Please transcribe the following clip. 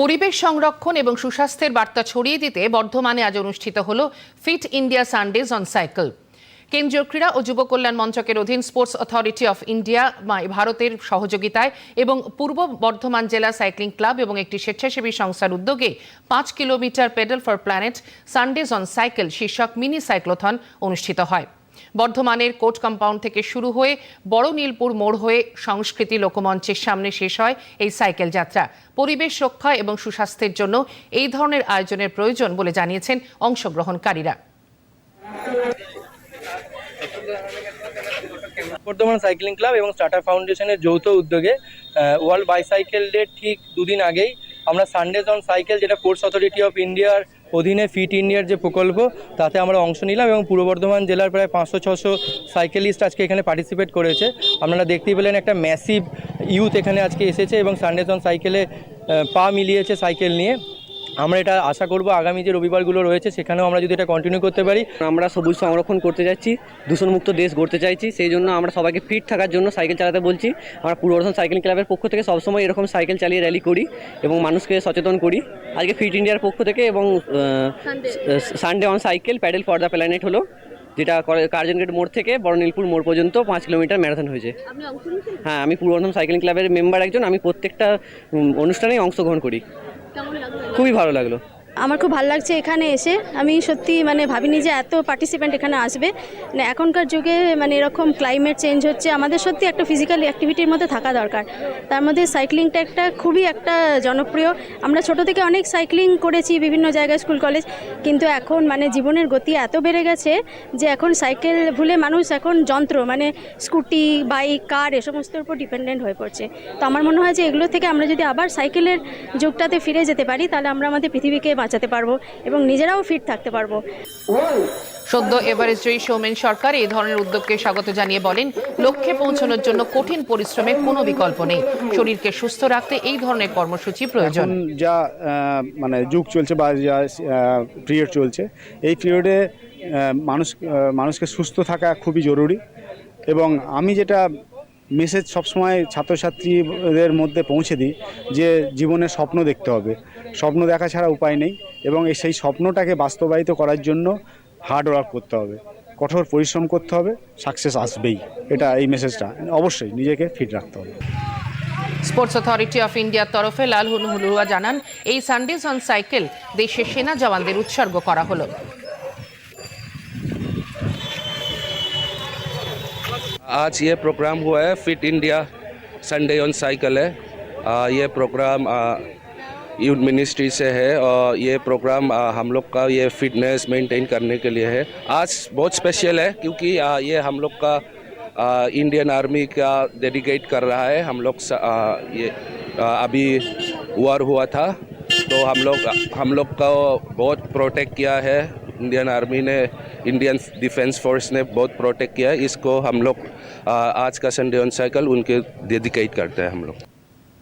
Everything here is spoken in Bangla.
পরিবেশ সংরক্ষণ এবং সুস্বাস্থ্যের বার্তা ছড়িয়ে দিতে বর্ধমানে আজ অনুষ্ঠিত হল fit India Sundays on cycle. কেন্দ্রীয় ক্রীড়া ও যুব কল্যাণ মন্ত্রকের অধীন স্পোর্টস অথরিটি অফ ইন্ডিয়া ভারতের সহযোগিতায় এবং পূর্ব বর্ধমান জেলা সাইক্লিং ক্লাব এবং একটি স্বেচ্ছাসেবী সংস্থার উদ্যোগে পাঁচ kilometre pedal for planet Sundays on cycle শীর্ষক মিনি সাইক্লোথন অনুষ্ঠিত হয়। বর্ধমানের কোর্ট কম্পাউন্ড থেকে শুরু হয়ে বড় নীলপুর মোড় হয়ে সংস্কৃতি লোকমঞ্চের সামনে শেষ হয় এই সাইকেল যাত্রা। পরিবেশ রক্ষা এবং সুস্বাস্থ্যের জন্য এই ধরনের আয়োজনের প্রয়োজন বলে জানিয়েছেন অংশগ্রহণকারীরা। বর্ধমান সাইক্লিং ক্লাব এবং স্টার্টার ফাউন্ডেশনের যৌথ উদ্যোগে ওয়ার্ল্ড বাইসাইকেল ডে ঠিক দুদিন আগেই আমরা সানডেজ অন সাইকেল, যেটা ফোর্স অথরিটি অফ ইন্ডিয়ার অধীনে ফিট ইন্ডিয়ার যে প্রকল্প, তাতে আমরা অংশ নিলাম এবং পূর্ব বর্ধমান জেলার প্রায় পাঁচশো, ছশো সাইকেলিস্ট আজকে এখানে পার্টিসিপেট করেছে। আপনারা দেখতেই পেলেন একটা ম্যাসিভ ইউথ এখানে আজকে এসেছে এবং সানডেসন সাইকেলে পা মিলিয়েছে সাইকেল নিয়ে। আমরা এটা আশা করব আগামী যে রবিবারগুলো রয়েছে সেখানেও আমরা যদি এটা কন্টিনিউ করতে পারি। আমরা সবুজ সংরক্ষণ করতে চাইছি দূষণমুক্ত দেশ গড়তে চাইছি সেই জন্য আমরা সবাইকে ফিট থাকার জন্য সাইকেল চালাতে বলছি। আমরা পূর্ব বর্ধমান সাইকেল ক্লাবের পক্ষ থেকে সবসময় এরকম সাইকেল চালিয়ে র্যালি করি এবং মানুষকে সচেতন করি। আজকে ফিট ইন্ডিয়ার পক্ষ থেকে এবং Sunday on cycle pedal for the planet হলো যেটা কার্জন গেট মোড় থেকে বড় নীলপুর মোড় পর্যন্ত পাঁচ কিলোমিটার ম্যারাথন হয়েছে। হ্যাঁ আমি পূর্ব বর্ধমান সাইকেলিং ক্লাবের মেম্বার একজন আমি প্রত্যেকটা অনুষ্ঠানেই অংশগ্রহণ করি। খুবই ভালো লাগল। আমার খুব ভালো লাগছে এখানে এসে। আমি সত্যি মানে ভাবিনি যে এত পার্টিসিপেন্ট এখানে আসবে। মানে এখনকার যুগে মানে এরকম ক্লাইমেট চেঞ্জ হচ্ছে, আমাদের সত্যি একটা ফিজিক্যাল অ্যাক্টিভিটির মধ্যে থাকা দরকার। তার মধ্যে সাইক্লিংটা একটা খুবই একটা জনপ্রিয়। আমরা ছোট থেকে অনেক সাইক্লিং করেছি বিভিন্ন জায়গায় স্কুল কলেজ কিন্তু এখন মানে জীবনের গতি এত বেড়ে গেছে যে এখন সাইকেল ভুলে মানুষ এখন যন্ত্র মানে স্কুটি বাইক কার এ সমস্তের উপর ডিপেন্ডেন্ট হয়ে পড়ছে। তো আমার মনে হয় যে এগুলো থেকে আমরা যদি আবার সাইকেলের যুগটাতে ফিরে যেতে পারি, তাহলে আমরা আমাদের পৃথিবীকে বাঁচাতে পারব এবং নিজেরাও ফিট থাকতে পারব। সদ্য এভারেস্ট জয়ী সৌমেন সরকার এই ধরনের উদ্যোগকে স্বাগত জানিয়ে বলেন লক্ষ্যে পৌঁছানোর জন্য কঠিন পরিশ্রমের কোনো বিকল্প নেই। শরীরকে সুস্থ রাখতে এই ধরনের কর্মসূচি প্রয়োজন। যা মানে যুগ চলছে বা যা পিরিয়ড চলছে এই পিরিয়ডে মানুষ মানুষকে সুস্থ থাকা খুবই জরুরি। এবং আমি যেটা মেসেজ সবসময় ছাত্রছাত্রীদের মধ্যে পৌঁছে দিই যে জীবনে স্বপ্ন দেখতে হবে। স্বপ্ন দেখা ছাড়া উপায় নেই এবং সেই স্বপ্নটাকে বাস্তবায়িত করার জন্য হার্ড ওয়ার্ক করতে হবে। কঠোর পরিশ্রম করতে হবে সাকসেস আসবেই। এটা এই মেসেজটা অবশ্যই নিজেকে ফিট রাখতে হবে। স্পোর্টস অথরিটি অফ ইন্ডিয়ার তরফে লাল হুলুয়া জানান, এই সানডেজ অন সাইকেল দেশের সেনা জওয়ানদের উৎসর্গ করা হলো। आज ये प्रोग्राम हुआ है fit India Sunday on cycle है। आ, ये प्रोग्राम यूथ मिनिस्ट्री से है और ये प्रोग्राम आ, हम लोग का ये फिटनेस मेंटेन करने के लिए है। आज बहुत स्पेशल है क्योंकि आ, ये हम लोग का आ, इंडियन आर्मी का डेडिकेट कर रहा है। हम लोग ये आ, अभी वॉर हुआ था तो हम लोग हम लोग का बहुत प्रोटेक्ट किया है। इंडियन आर्मी ने इंडियन डिफेंस फोर्स ने बहुत प्रोटेक्ट किया है। इसको हम लोग आज का संडे ऑन साइकिल उनके डेडिकेट करते हैं हम लोग।